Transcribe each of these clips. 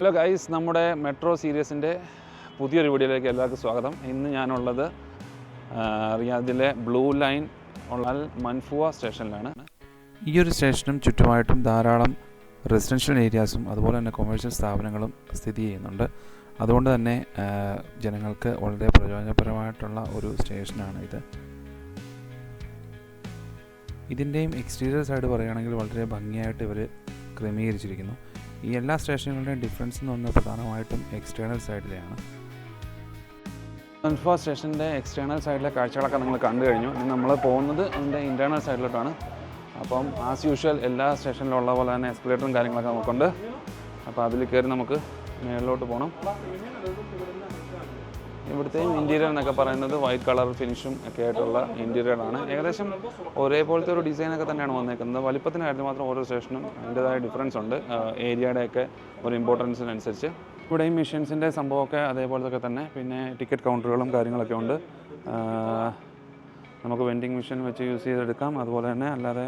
Hello guys നമ്മുടെ metro സീരീസിന്റെ പുതിയൊരു വീഡിയോയിലേക്ക് എല്ലാവർക്കും സ്വാഗതം. ഇന്ന് ഞാനുള്ളത് റിയാദിലെ ബ്ലൂ ലൈൻ ഉള്ള മൻഫുവ സ്റ്റേഷനിലാണ്. ഈ ഒരു സ്റ്റേഷനും ചുറ്റുമായിട്ടും ധാരാളം റെസിഡൻഷ്യൽ ഏരിയാസും അതുപോലെ തന്നെ കൊമേഴ്ഷ്യൽ സ്ഥാപനങ്ങളും സ്ഥിതി ചെയ്യുന്നുണ്ട്. അതുകൊണ്ട് തന്നെ ജനങ്ങൾക്ക് വളരെ പ്രയോജനപരമായിട്ടുള്ള ഒരു സ്റ്റേഷനാണ് ഇത്. ഇതിന്റെയും എക്സ്റ്റീരിയർ സൈഡ് പറയുകയാണെങ്കിൽ വളരെ ഭംഗിയായിട്ട് ഇവർ ക്രമീകരിച്ചിരിക്കുന്നു. ഈ എല്ലാ സ്റ്റേഷനുകളുടെയും ഡിഫറൻസ് എന്ന് പറഞ്ഞാൽ പ്രധാനമായിട്ടും എക്സ്റ്റേണൽ സൈഡിലെയാണ് മൻഫുവ സ്റ്റേഷന്റെ എക്സ്റ്റേണൽ സൈഡിലെ കാഴ്ചകളൊക്കെ നിങ്ങൾ കണ്ടു കഴിഞ്ഞു. ഇനി നമ്മൾ പോകുന്നത് അതിന്റെ ഇന്റേർണൽ സൈഡിലോട്ടാണ് അപ്പം ആസ് യൂഷ്വൽ എല്ലാ സ്റ്റേഷനിലും ഉള്ള പോലെ തന്നെ എസ്കലേറ്ററും കാര്യങ്ങളൊക്കെ നമുക്കുണ്ട്. അപ്പോൾ അതിൽ കയറി നമുക്ക് മേളിലോട്ട് പോകണം ഇവിടുത്തെയും ഇന്റീരിയർ എന്നൊക്കെ പറയുന്നത് വൈറ്റ് കളർ ഫിനിഷും ഒക്കെ ആയിട്ടുള്ള ഇന്റീരിയർ ആണ്. ഏകദേശം ഒരേപോലത്തെ ഒരു ഡിസൈനൊക്കെ തന്നെയാണ് വന്നേക്കുന്നത്. വലിപ്പത്തിന്റെ കാര്യത്തിൽ മാത്രം ഓരോ സ്റ്റേഷനും അതിന്റെതായ ഡിഫറൻസ് ഉണ്ട്. ഏരിയയുടെയൊക്കെ ഒരു ഇമ്പോർട്ടൻസിനനുസരിച്ച് ഇവിടെയും മെഷീൻസിന്റെ സംഭവമൊക്കെ അതേപോലത്തെ തന്നെ. പിന്നെ ടിക്കറ്റ് കൗണ്ടറുകളും കാര്യങ്ങളൊക്കെ ഉണ്ട്. നമുക്ക് വെൻഡിങ് മെഷീൻ വെച്ച് യൂസ് ചെയ്തെടുക്കാം. അതുപോലെ തന്നെ അല്ലാതെ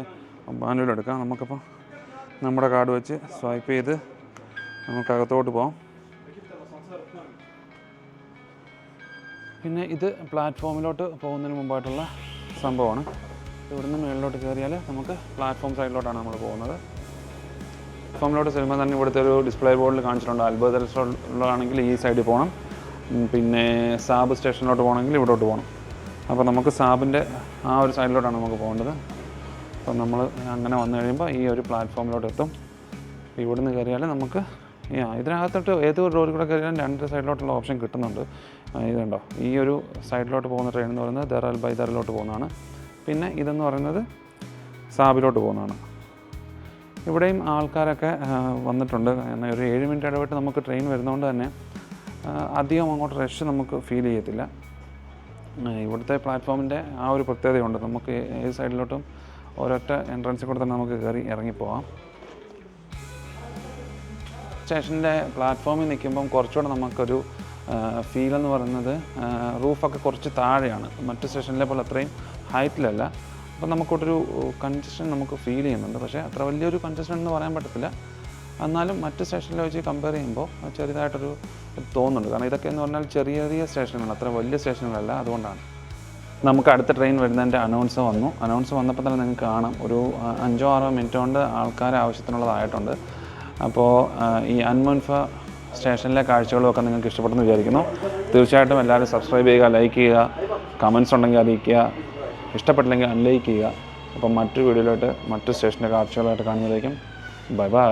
മാനുവൽ എടുക്കാം. നമുക്കിപ്പോൾ നമ്മുടെ കാർഡ് വെച്ച് സ്വൈപ്പ് ചെയ്ത് നമുക്ക് അകത്തോട്ട് പോകാം പിന്നെ ഇത് പ്ലാറ്റ്ഫോമിലോട്ട് പോകുന്നതിന് മുമ്പായിട്ടുള്ള സംഭവമാണ്. ഇവിടുന്ന് മുകളിലോട്ട് കയറിയാൽ നമുക്ക് പ്ലാറ്റ്ഫോം സൈഡിലോട്ടാണ് നമ്മൾ പോകുന്നത്. പ്ലാറ്റ്ഫോമിലോട്ട് ചെല്ലുമ്പോൾ തന്നെ ഇവിടുത്തെ ഒരു ഡിസ്പ്ലേ ബോർഡിൽ കാണിച്ചിട്ടുണ്ട്. അത്ഭുതത്തിലാണെങ്കിൽ ഈ സൈഡിൽ പോകണം പിന്നെ സാബ് സ്റ്റേഷനിലോട്ട് പോകണമെങ്കിൽ ഇവിടോട്ട് പോകണം. അപ്പോൾ നമുക്ക് സാബിന്റെ ആ ഒരു സൈഡിലോട്ടാണ് നമുക്ക് പോകേണ്ടത്. അപ്പം നമ്മൾ അങ്ങനെ വന്നു കഴിയുമ്പോൾ ഈ ഒരു പ്ലാറ്റ്ഫോമിലോട്ട് എത്തും. ഇവിടുന്ന് കയറിയാൽ നമുക്ക് ഇതിനകത്തോട്ട് ഏത് റോഡിൽ കൂടെ കയറിയാലും രണ്ട് സൈഡിലോട്ടുള്ള ഓപ്ഷൻ കിട്ടുന്നുണ്ട്. ഇതുണ്ടോ ഈ ഒരു സൈഡിലോട്ട് പോകുന്ന ട്രെയിൻ എന്ന് പറയുന്നത് ദറൽ ബൈ ദറിലോട്ട് പോകുന്നതാണ്. പിന്നെ ഇതെന്ന് പറയുന്നത് സാബിലോട്ട് പോകുന്നതാണ്. ഇവിടെയും ആൾക്കാരൊക്കെ വന്നിട്ടുണ്ട്. എന്നാൽ ഒരു ഏഴ് മിനിറ്റ് ഇടവിട്ട് നമുക്ക് ട്രെയിൻ വരുന്നതുകൊണ്ട് തന്നെ അധികം അങ്ങോട്ട് റഷ് നമുക്ക് ഫീൽ ചെയ്യത്തില്ല. ഇവിടുത്തെ പ്ലാറ്റ്ഫോമിന്റെ ആ ഒരു പ്രത്യേകതയുണ്ട്. നമുക്ക് ഏത് സൈഡിലോട്ടും ഒരൊറ്റ എൻട്രൻസിൽ കൂടെ തന്നെ നമുക്ക് കയറി ഇറങ്ങിപ്പോവാം. സ്റ്റേഷന്റെ പ്ലാറ്റ്ഫോമിൽ നിൽക്കുമ്പം കുറച്ചുകൂടെ നമുക്കൊരു ഫീൽ എന്ന് പറയുന്നത് റൂഫൊക്കെ കുറച്ച് താഴെയാണ്. മറ്റു സ്റ്റേഷനിലെ പോലെ അത്രയും ഹൈറ്റിലല്ല. അപ്പോൾ നമുക്കൊരു കൺജഷൻ നമുക്ക് ഫീൽ ചെയ്യുന്നുണ്ട്. പക്ഷേ അത്ര വലിയൊരു കൺജഷൻ എന്ന് പറയാൻ പറ്റത്തില്ല. എന്നാലും മറ്റു സ്റ്റേഷനിലെ വെച്ച് കമ്പയർ ചെയ്യുമ്പോൾ ചെറിയതായിട്ടൊരു ഇത് തോന്നുന്നുണ്ട്. കാരണം ഇതൊക്കെ എന്ന് പറഞ്ഞാൽ ചെറിയ ചെറിയ സ്റ്റേഷനുകൾ അത്ര വലിയ സ്റ്റേഷനുകളല്ല. അതുകൊണ്ടാണ്. നമുക്ക് അടുത്ത ട്രെയിൻ വരുന്നതിന്റെ അനൗൺസ് വന്നു. അനൗൺസ് വന്നപ്പോൾ തന്നെ നിങ്ങൾക്ക് കാണാം. ഒരു അഞ്ചോ ആറോ മിനിറ്റ് കൊണ്ട് ആൾക്കാർ ആവശ്യത്തിനുള്ളതായിട്ടുണ്ട്. അപ്പോൾ ഈ അൻമുൻഫ സ്റ്റേഷനിലെ കാഴ്ചകളൊക്കെ നിങ്ങൾക്ക് ഇഷ്ടപ്പെട്ടെന്ന് വിചാരിക്കുന്നു. തീർച്ചയായിട്ടും എല്ലാവരും സബ്സ്ക്രൈബ് ചെയ്യുക ലൈക്ക് ചെയ്യുക കമൻസ് ഉണ്ടെങ്കിൽ അറിയിക്കുക ഇഷ്ടപ്പെട്ടില്ലെങ്കിൽ അൺലൈക്ക് ചെയ്യുക. അപ്പം മറ്റു വീഡിയോയിലോട്ട് മറ്റു സ്റ്റേഷന്റെ കാഴ്ചകളായിട്ട് കാണുന്നതായിരിക്കും. Bye bye